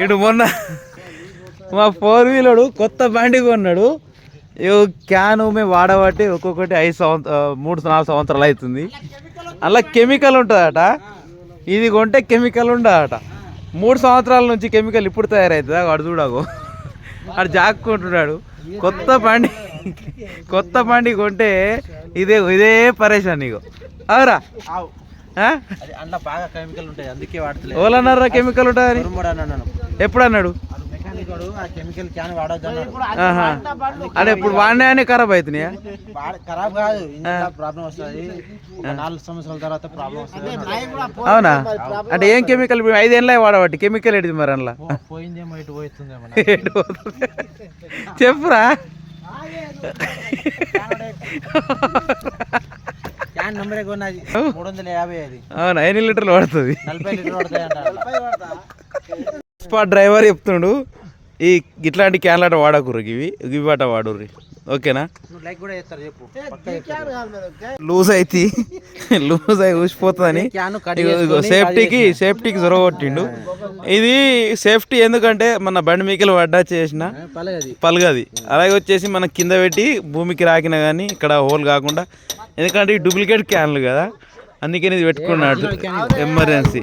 ఇటు మొన్న మా ఫోర్ వీలరు కొత్త బండి కొన్నాడు. క్యాను మేము వాడబట్టి ఒక్కొక్కటి ఐదు సంవత్సర మూడు నాలుగు సంవత్సరాలు అవుతుంది అలా కెమికల్ ఉంటుందట. ఇది కొంటే కెమికల్ ఉండదట. మూడు సంవత్సరాల నుంచి కెమికల్ ఇప్పుడు తయారవుతుందా వాడు చూడకు. వాడు జాక్కుంటున్నాడు. కొత్త బండి కొత్త బండి కొంటే ఇదే ఇదే పరేషాన్ నీకు అవురా? అందుకే ఓలన్నారా కెమికల్ ఉంటుందని? ఎప్పుడు అన్నాడు. అంటే ఇప్పుడు వాడినా అని ఖరాబ్ అవుతున్నాయా? ఖరాబ్ కాదు ప్రాబ్లం వస్తుంది. ఒక నాలుగు సంవత్సరాల తర్వాత ప్రాబ్లం వస్తుంది అవునా? అంటే ఏం కెమికల్ ఐదేళ్ళ వాడబట్టి కెమికల్ ఎడిది మరి అందులో? పోయిందేమో ఇటు పోతుందేమో ఎటు పోతుంది? చెప్పురా. క్యాన్ నెంబర్ కొన్నది. మూడు వందల యాభై అది. అవునా? ఎన్ని లీటర్లు పడుతుంది నలభై లీటర్ పడతాయి స్పాట్ డ్రైవర్ చెప్తుండు ఈ ఇట్లాంటి క్యాన్లాట వాడకుర్రు ఇవి ఇవి బాట వాడుర్రి. ఓకేనా? నువ్వు లైక్ కూడా చేస్తారు చెప్పు. పక్కా చెప్తారు. లూజ్ అయితే లూజ్ అయి ఊసిపోతుందని సేఫ్టీకి సేఫ్టీకి జొరగొట్టిండు ఇది సేఫ్టీ ఎందుకంటే మన బండి మీకలు పడ్డా చేసిన పలగది. పలగది. అలాగే వచ్చేసి మనం కింద పెట్టి భూమికి రాకినా కానీ ఇక్కడ హోల్ కాకుండా ఎందుకంటే ఈ డూప్లికేట్ క్యాన్లు కదా అందుకని ఇది పెట్టుకున్నాడు. ఎమర్జెన్సీ